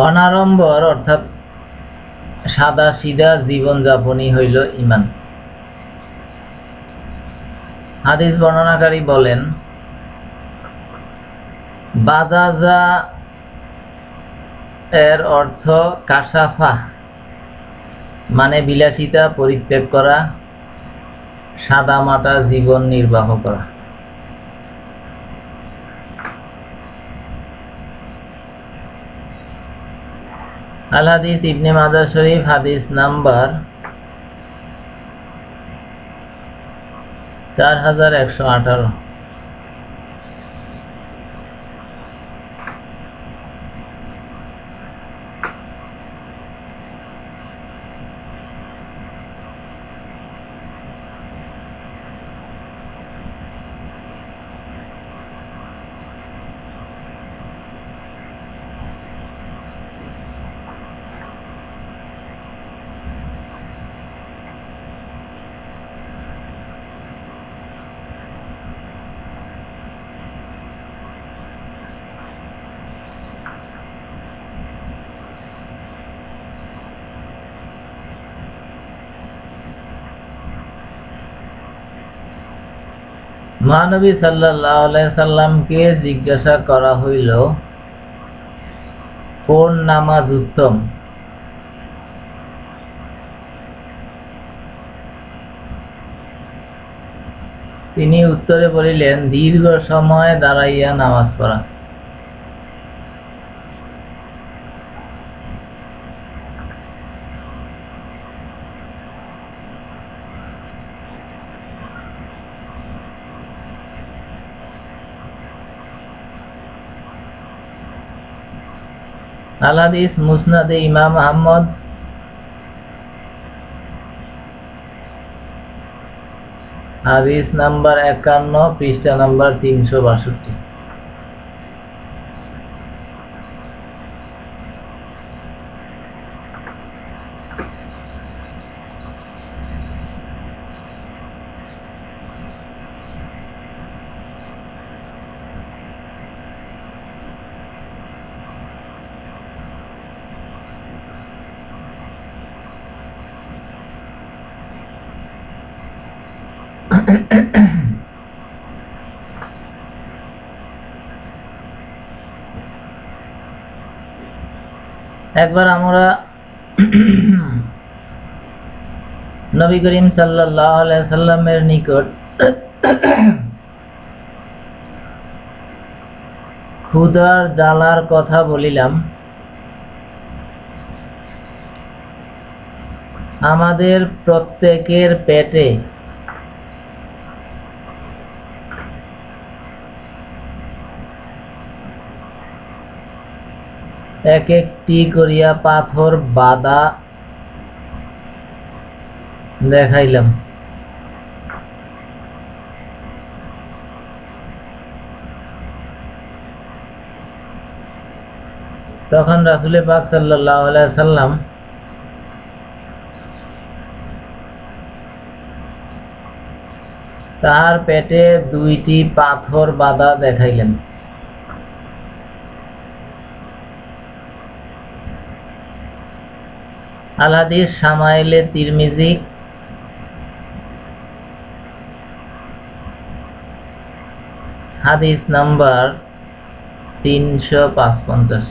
অনাড়ম্বর অর্থাৎ সাদা সিধা জীবনযাপনই হইল ইমান। হাদিস বর্ণনাকারী বলেন, বাজাজা এর অর্থ কাসাফা মানে বিলাসিতা, পরিত্যাগ করা সাদা মাটা জীবন নির্বাহ করা। আল হাদিস ইবনে মাজার শরীফ হাদিস নাম্বার চার হাজার একশো আঠারো। মহানবী সাল্লাহ সাল্লামকে জিজ্ঞাসা করা হইল, কোন নামাজ উত্তম? তিনি উত্তরে বলিলেন, দীর্ঘ সময় দাঁড়াইয়া নামাজ পড়া। আল হাদিস মুসনাদে ইমাম আহমদ। হাদিস নাম্বার একান্ন পৃষ্ঠা নাম্বার তিনশো বাষট্টি। একবার আমরা নবী করিম সাল্লামের নিকট ক্ষুধার জ্বালার কথা বলিলাম। আমাদের প্রত্যেকের পেটে এক একটি করিয়া পাথর বাদা দেখাইলাম। তখন রাসুলে পাক সাল্লাহ সাল্লাম তার পেটে দুইটি পাথর বাঁধা দেখাইলেন। আল হাদিস সামাইলে তিরমিজি হাদিস নাম্বার তিনশো পাঁচপঞ্চাশ।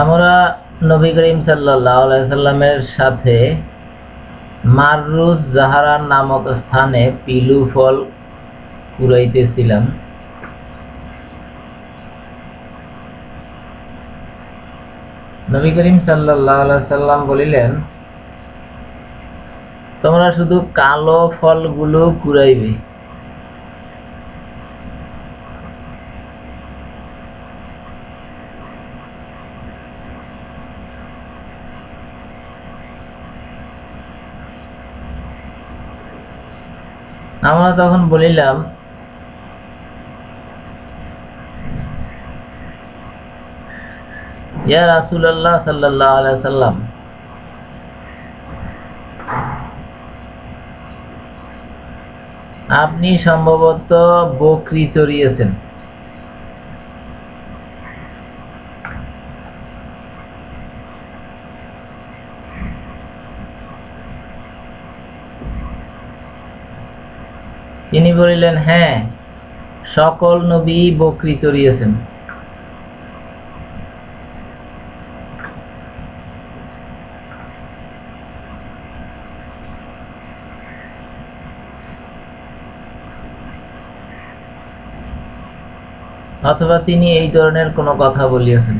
আমরা নবী করিম সাল্লামের সাথে মাররুজ জাহারান নামক স্থানে পিলু ফল কুড়াইতেছিলাম। নবী করিম সাল্লাম বলিলেন, তোমরা শুধু কালো ফলগুলো কুড়াইবে। আমরা তখন বলিলাম ইয়া রাসূলুল্লাহ সাল্লাহ আলাইহি সাল্লাম আপনি সম্ভবত বকরি চড়িয়েছেন। তিনি বলিলেন হ্যাঁ সকল নবী বকরি চড়িয়েছেন অথবা তিনি এই ধরনের কোনো কথা বলিয়াছেন।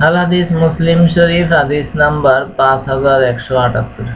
আল হাদিস মুসলিম শরীফ হাদিস নাম্বার পাঁচ হাজার একশো আটাত্তর।